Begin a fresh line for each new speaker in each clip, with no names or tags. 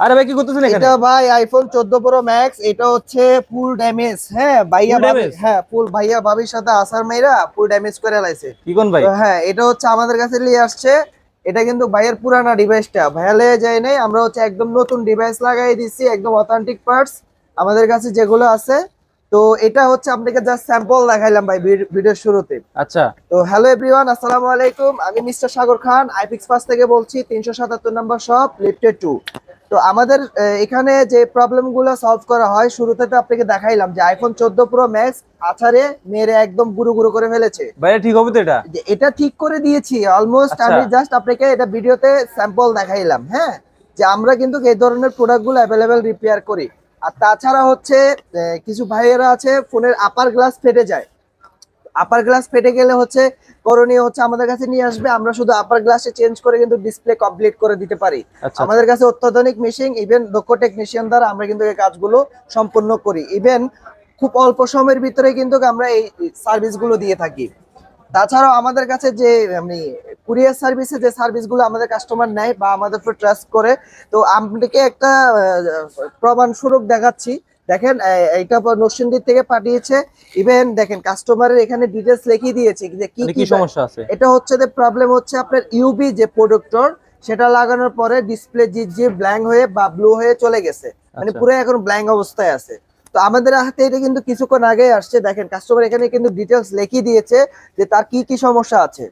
আরে ভাই কি করতেছেন এখানে?
এটা ভাই আইফোন 14 প্রো ম্যাক্স এটা হচ্ছে ফুল ড্যামেজ হ্যাঁ ভাইয়া হ্যাঁ ফুল ভাইয়া ভাবির সাথে আসার মেয়েরা ফুল ড্যামেজ করে লাইছে।
কি কোন ভাই?
হ্যাঁ এটা হচ্ছে আমাদের কাছে নিয়ে আসছে। এটা কিন্তু ভাইয়ের পুরানা ডিভাইসটা ভাইয়া লেগে যায় নাই আমরা হচ্ছে একদম নতুন ডিভাইস লাগাই দিচ্ছি একদম অথেন্টিক পার্টস আমাদের কাছে যেগুলো আছে। তো এটা হচ্ছে আপনাকে জাস্ট স্যাম্পল দেখাইলাম ভাই ভিডিওর শুরুতে।
আচ্ছা।
তো হ্যালো এভরিওয়ান আসসালামু আলাইকুম। আমি মিস্টার সাগর খান আইপিক্স পাস থেকে বলছি তিনশো সাতাত্তর নম্বর শপ লিফটেড টু তো আমাদের এখানে যে প্রবলেমগুলো সলভ করা হয় শুরুতে তো আপনাকে দেখাইলাম যে আইফোন চোদ্দ প্রো ম্যাক্স আছাড়ে মেরে একদম গুরু গুরু করে ফেলেছে।
ভাই ঠিক হবে তো এটা?
এটা ঠিক করে দিয়েছি অলমোস্ট
আচ্ছা।
আমি জাস্ট আপনাকে এটা ভিডিওতে স্যাম্পল দেখাইলাম হ্যাঁ? যে আমরা কিন্তু এই ধরনের প্রোডাক্টগুলো অ্যাভেলেবেল রিপেয়ার করি। আর তাছাড়া হচ্ছে কিছু ভাইয়েরা আছে ফোনের আপার গ্লাস ফেটে যায়। আপার গ্লাস ফেটে গেলে হচ্ছে করণীয় হচ্ছে আমাদের কাছে নিয়ে আসবে। আমরা শুধু আপার গ্লাসে চেঞ্জ করে কিন্তু ডিসপ্লে কমপ্লিট করে দিতে পারি।
আচ্ছা
আমাদের কাছে অত্যাধুনিক মেশিন ইভেন দক্ষ টেকনিশিয়ান দ্বারা আমরা কিন্তু এই কাজগুলো সম্পূর্ণ করি। ইভেন খুব অল্প সময়ের ভিতরে কিন্তু আমরা এই সার্ভিসগুলো দিয়ে থাকি। তাছাড়াও আমাদের কাছে যে আমি কুরিয়ার সার্ভিসে যে সার্ভিসগুলো আমাদের কাস্টমার নেয় বা আমাদের উপর ট্রাস্ট করে তো আপনাকে একটা প্রমাণ স্বরূপ দেখাচ্ছি। দেখেন এইটা নরসিংদীর থেকে পাঠিয়েছে। ইভেন দেখেন কাস্টমারের এখানে ডিটেলস লিখিয়ে দিয়েছে যে কি
মানে
কি
কি সমস্যা আছে?
এটা হচ্ছে যে প্রবলেম হচ্ছে আপনার ইউবি যে প্রোডাক্টর সেটা লাগানোর পরে ডিসপ্লে জি জি ব্ল্যাঙ্ক হয়ে বা ব্লু হয়ে চলে গেছে। মানে
আচ্ছা।
পুরো এখন ব্ল্যাঙ্ক অবস্থায় আছে। তো আমাদের হাতে এটা কিন্তু কিছুক্ষণ আগে আসছে। দেখেন কাস্টমার এখানে কিন্তু ডিটেলস লিখিয়ে দিয়েছে যে তার কি কি সমস্যা আছে।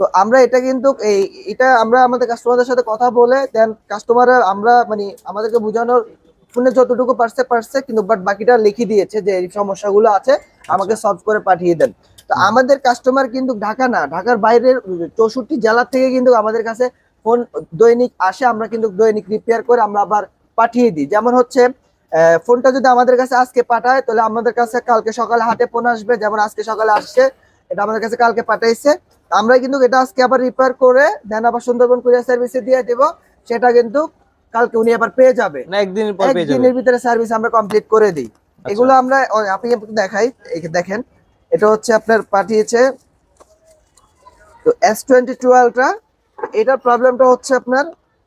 তো আমরা এটা কিন্তু এই এটা আমরা আমাদের কাস্টমারদের সাথে কথা বলে দেন কাস্টমার আমরা মানে আমাদেরকে বোঝানোর ফোনে যতটুকু পারছে পারছে কিন্তু বাট বাকিটা লিখে দিয়েছে যে এই সমস্যাগুলো আছে আমাকে সলভ করে পাঠিয়ে দেন। তো আমাদের কাস্টমার কিন্তু ঢাকা না ঢাকার বাইরের চৌষট্টি জেলার থেকে কিন্তু আমাদের কাছে ফোন দৈনিক আসে আমরা কিন্তু দৈনিক রিপেয়ার করে আমরা আবার পাঠিয়ে দিই। যেমন হচ্ছে আহ, ফোনটা যদি আমাদের কাছে আজকে পাঠায় তাহলে আমাদের কাছে কালকে সকালে হাতে ফোন আসবে যেমন আজকে সকালে আসছে এটা আমাদের কাছে কালকে পাঠাইছে। আমরা কিন্তু এটা আজকে আবার রিপেয়ার করে দেন আবার সুন্দরবন কুরিয়ার সার্ভিসে দিয়ে দেবো সেটা কিন্তু কালকে উনি আবার পেয়ে যাবে।
না একদিন পর পেয়ে যাবে।
একদিনের ভিতরে সার্ভিস আমরা কমপ্লিট করে দিই।
আচ্ছা।
এগুলো আমরা আপনি দেখাই দেখেন এটা হচ্ছে আপনার পাঠিয়েছে তো এস টোয়েন্টি এটার প্রবলেমটা হচ্ছে আপনার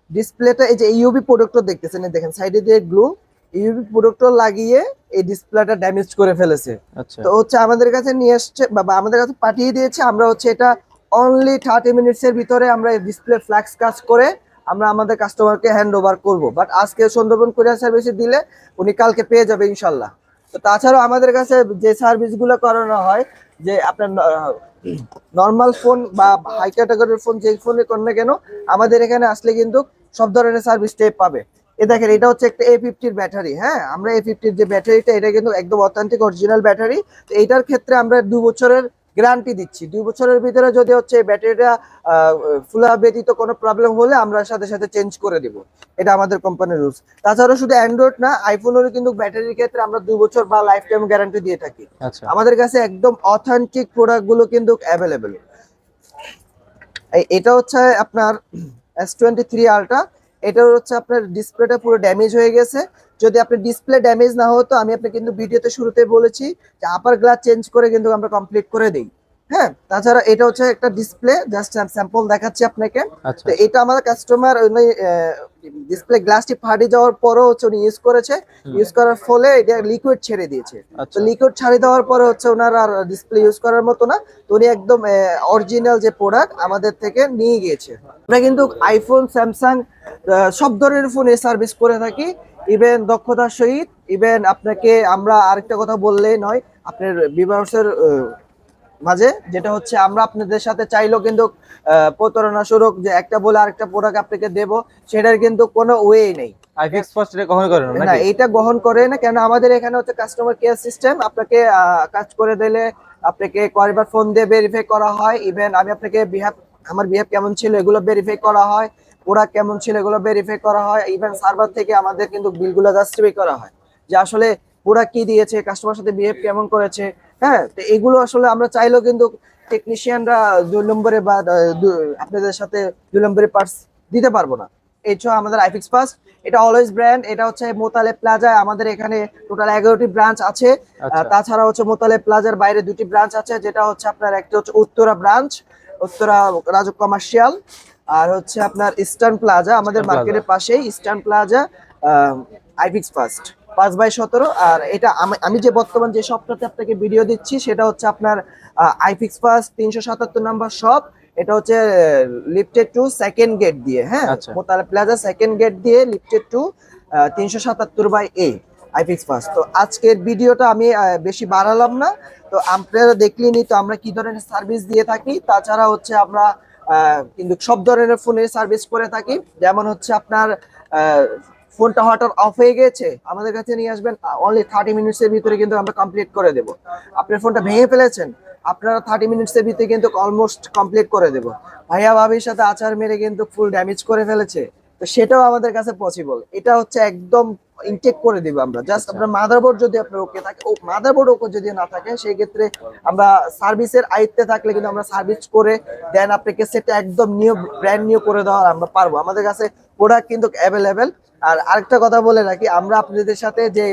ডিসপ্লেটা এই যে ইউবি প্রোডাক্টর দেখতেছেন এই দেখেন সাইডে দিয়ে গ্লু ইউবি প্রোডাক্টর লাগিয়ে এই ডিসপ্লেটা ড্যামেজ করে ফেলেছে।
আচ্ছা।
তো হচ্ছে আমাদের কাছে নিয়ে এসছে বা আমাদের কাছে পাঠিয়ে দিয়েছে আমরা হচ্ছে এটা অনলি থার্টি মিনিটস এর ভিতরে আমরা ডিসপ্লে ফ্ল্যাক্স কাজ করে আমরা আমাদের কাস্টমারকে হ্যান্ড ওভার করব। বাট আজকে সুন্দরবন কুরিয়ার সার্ভিসে দিলে উনি কালকে পেয়ে যাবে ইনশাল্লাহ। তো তাছাড়াও আমাদের কাছে যে সার্ভিসগুলো করানো হয়, যে আপনার নর্মাল ফোন বা হাই ক্যাটাগরির ফোন যে ফোনে করেন না কেন, আমাদের এখানে আসলে কিন্তু সব ধরনের সার্ভিসটাই পাবে। এ দেখেন, এটা হচ্ছে একটা এ ফিফটির ব্যাটারি হ্যাঁ? আমরা এ ফিফটির যে ব্যাটারিটা এটা কিন্তু একদম অথেন্টিক অরিজিনাল ব্যাটারি তো এইটার ক্ষেত্রে আমরা দু বছরের গ্যারান্টি দিচ্ছি। দুই বছরের ভিতরে যদি হচ্ছে ব্যাটারিটা ফুলা ব্যতীত কোনো প্রবলেম হলে আমরা সাথে সাথে চেঞ্জ করে দিব। এটা আমাদের কোম্পানির রুলস তাছাড়া শুধু অ্যান্ড্রয়েড না আইফোনেরও কিন্তু ব্যাটারির ক্ষেত্রে আমরা দুই বছর বা লাইফ টাইম গ্যারান্টি দিয়ে থাকি।
আচ্ছা।
আমাদের কাছে একদম অথেন্টিক প্রোডাক্টগুলো কিন্তু অ্যাভেলেবেল এটা হচ্ছে আপনার এস টোয়েন্টি থ্রি আলট্রা এটা হচ্ছে আপনার ডিসপ্লেটা পুরো ড্যামেজ হয়ে গেছে। যদি আপনি ডিসপ্লে ড্যামেজ না হতো, আমি আপনাকে কিন্তু ভিডিওতে শুরুতে বলেছি যে আপার গ্লাস চেঞ্জ করে কিন্তু আমরা কমপ্লিট করে দিই। হ্যাঁ তাছাড়া এটা হচ্ছে একটা ডিসপ্লে জাস্ট স্যাম্পল দেখাচ্ছি আপনাকে।
আচ্ছা।
তো এটা আমাদের কাস্টমার ডিসপ্লে গ্লাসটি ফাটে যাওয়ার পরও হচ্ছে উনি ইউজ করেছে। ইউজ করার ফলে এটা লিকুইড ছেড়ে দিয়েছে। তো
আচ্ছা
লিকুইড ছাড়ি দেওয়ার পরে হচ্ছে ওনার আর ডিসপ্লে ইউজ করার মতো না। তো উনি একদম অরিজিনাল যে প্রোডাক্ট আমাদের থেকে নিয়ে গিয়েছে। আমরা কিন্তু আইফোন স্যামসাং সব ধরনের ফোনে সার্ভিস করে থাকি। ইভেন দক্ষতার সহিত ইভেন আপনাকে আমরা আরেকটা কথা বললেই নয় আপনার বিবাহের মাঝে যেটা হচ্ছে আমরা আপনাদের সাথে চাইলেও কিন্তু প্রতারণা স্বরূপ যে একটা বলে আরেকটা প্রোডাক্ট আপনাকে দেব সেটার কিন্তু কোনো ওয়ে নেই।
এটা
না গ্রহণ করে না কেন আমাদের এখানে হচ্ছে কাস্টমার কেয়ার সিস্টেম আপনাকে কাজ করে দিলে আপনাকে কয়েকবার ফোন দিয়ে ভেরিফাই করা হয় ইভেন আমি আপনাকে বিহেভ আমার বিহেভ কেমন ছিল এগুলো ভেরিফাই করা হয় প্রোডাক্ট কেমন ছিল এগুলো ভেরিফাই করা হয় ইভেন সার্ভার থেকে আমাদের কিন্তু বিলগুলো জাস্টিফাই করা হয়। যে আসলে প্রোডাক্ট কি দিয়েছে কাস্টমার সাথে বিহেভ কেমন করেছে হ্যাঁ তো এগুলো আসলে আমরা চাইলেও কিন্তু টেকনিশিয়ানরা দুই নম্বরে বা আপনাদের সাথে দুই নম্বরে পার্টস দিতে পারব না। এছাড়া আমাদের আইফিক্স পাস এটা অলওয়েজ ব্র্যান্ড এটা হচ্ছে মোতালে প্লাজায় আমাদের এখানে টোটাল এগারোটি ব্রাঞ্চ আছে।
আচ্ছা।
তাছাড়া হচ্ছে মোতালে প্লাজার বাইরে দুটি ব্রাঞ্চ আছে যেটা হচ্ছে আপনার একটা হচ্ছে উত্তরা ব্রাঞ্চ উত্তরা রাজক কমার্শিয়াল আর হচ্ছে আপনার ইস্টার্ন প্লাজা আমাদের মার্কেটের পাশেই ইস্টার্ন প্লাজা আইফিক্স ফার্স্ট পাঁচ বাই সতেরো। আর এটা আমি- যে বর্তমান যে শপটাতে আপনাকে ভিডিও দিচ্ছি সেটা হচ্ছে আপনার আইফিক্স পাস তিনশো সাতাত্তর নাম্বার শপ এটা হচ্ছে লিফটেড টু সেকেন্ড গেট দিয়ে হ্যাঁ?
আচ্ছা।
মোতালা প্লাজা সেকেন্ড গেট দিয়ে লিফটেড টু তিনশো সাতাত্তর বাই এ আইফিক্স পাস তো আজকের ভিডিওটা আমি বেশি বাড়ালাম না। তো আপনারা দেখলেনি তো আমরা কি ধরনের সার্ভিস দিয়ে থাকি তাছাড়া হচ্ছে আমরা কিন্তু সব ধরনের ফোনের সার্ভিস করে থাকি। যেমন হচ্ছে আপনার ফোনটা হঠাৎ অফ হয়ে গেছে আমাদের কাছে নিয়ে আসবেন অনলি থার্টি মিনিটসের ভিতরে কিন্তু আমরা কমপ্লিট করে দেব। আপনার ফোনটা ভেঙে ফেলেছেন আপনারা থার্টি মিনিটসের ভিতরে কিন্তু অলমোস্ট কমপ্লিট করে দেব। ভাইয়া ভাবির সাথে আচার মেরে কিন্তু ফুল ড্যামেজ করে ফেলেছে তো সেটাও আমাদের কাছে পসিবল এটা হচ্ছে একদম ইনটেক করে দিব আমরা। জাস্ট আপনার মাদারবোর্ড যদি আপনার ওকে থাকে ও মাদারবোর্ড ওকে যদি না থাকে সেই ক্ষেত্রে আমরা সার্ভিসের আয়ত্তে থাকলে কিন্তু আমরা সার্ভিস করে দেন আপনাকে সেটা একদম নিউ ব্র্যান্ড নিউ করে দেওয়া আমরা পারব। আমাদের কাছে প্রোডাক্ট কিন্তু অ্যাভেলেবেল আর আরেকটা কথা বলে রাখি, আমরা আপনাদের সাথে যে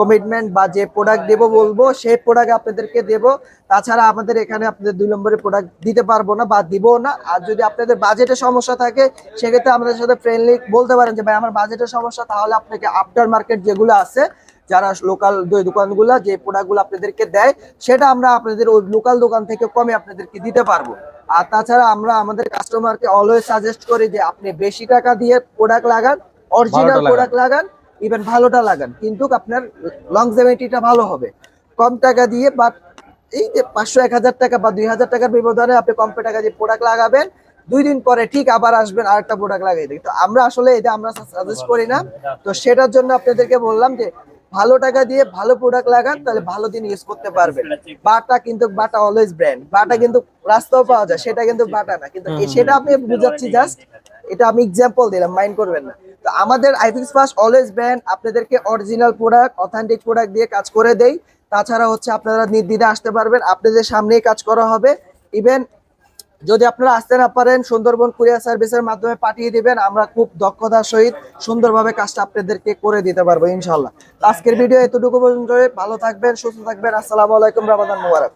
কমিটমেন্ট বা যে প্রোডাক্ট দেবো বলব, সেই প্রোডাক্ট আপনাদেরকে দেবো। তাছাড়া আমাদের এখানে আপনাদের দুই নম্বরের প্রোডাক্ট দিতে পারব না বা দিব না। আর যদি আপনাদের বাজেটের সমস্যা থাকে, সেক্ষেত্রে আমাদের সাথে ফ্রেন্ডলি বলতে পারেন যে, ভাই, আমার বাজেটের সমস্যা, তাহলে আপনাকে আফটার মার্কেট যেগুলো আছে, যারা লোকাল দোকানগুলো, যে প্রোডাক্টগুলো আপনাদেরকে দেয়, সেটা আমরা আপনাদের ওই লোকাল দোকান থেকে কমে আপনাদেরকে দিতে পারব। আর তাছাড়া আমরা আমাদের কাস্টমারকে অলওয়েজ সাজেস্ট করি যে, আপনি বেশি টাকা দিয়ে প্রোডাক্ট লাগান অরিজিনাল প্রোডাক্ট লাগান। ইভেন ভালোটা লাগান। কিন্তু আপনার লংজেভিটিটা ভালো হবে। কম টাকা দিয়ে বা এই যে পাঁচশো এক হাজার টাকা বা দুই হাজার টাকার ব্যবধানে আপনি কম টাকা দিয়ে প্রোডাক্ট লাগাবেন দুই দিন পরে ঠিক আবার আসবেন আর একটা প্রোডাক্ট লাগাই দিই তো আমরা আসলে এটা আমরা সাজেস্ট করি না। তো সেটার জন্য আপনাদেরকে বললাম যে ভালো টাকা দিয়ে ভালো প্রোডাক্ট লাগান তাহলে ভালো দিন ইউজ করতে পারবেন। বাটা কিন্তু বাটা অলওয়েজ ব্র্যান্ড বাটা কিন্তু রাস্তাও পাওয়া যায় সেটা কিন্তু বাটা না। কিন্তু সেটা আপনি বুঝাচ্ছি জাস্ট এটা আমি এক্সাম্পল দিলাম মাইন্ড করবেন না। তো আমাদের আইফিক্স ফার্স্ট অলওয়েজ ব্র্যান্ড আপনাদেরকে অরিজিনাল প্রোডাক্ট অথেন্টিক প্রোডাক্ট দিয়ে কাজ করে দেই। তাছাড়া হচ্ছে আপনারা নির্দ্বিধা আসতে পারবেন, আপনাদের সামনেই কাজ করা হবে। ইভেন যদি আপনারা আসতে না পারেন, সুন্দরবন কুরিয়ার সার্ভিসের মাধ্যমে পাঠিয়ে দিবেন, আমরা খুব দক্ষতার সহিত সুন্দরভাবে কাজটা আপনাদেরকে করে দিতে পারব ইনশাল্লাহ আজকের ভিডিও এতটুকু পর্যন্ত ভালো থাকবেন, সুস্থ থাকবেন। আসসালামু আলাইকুম, রমাদান মুবারক।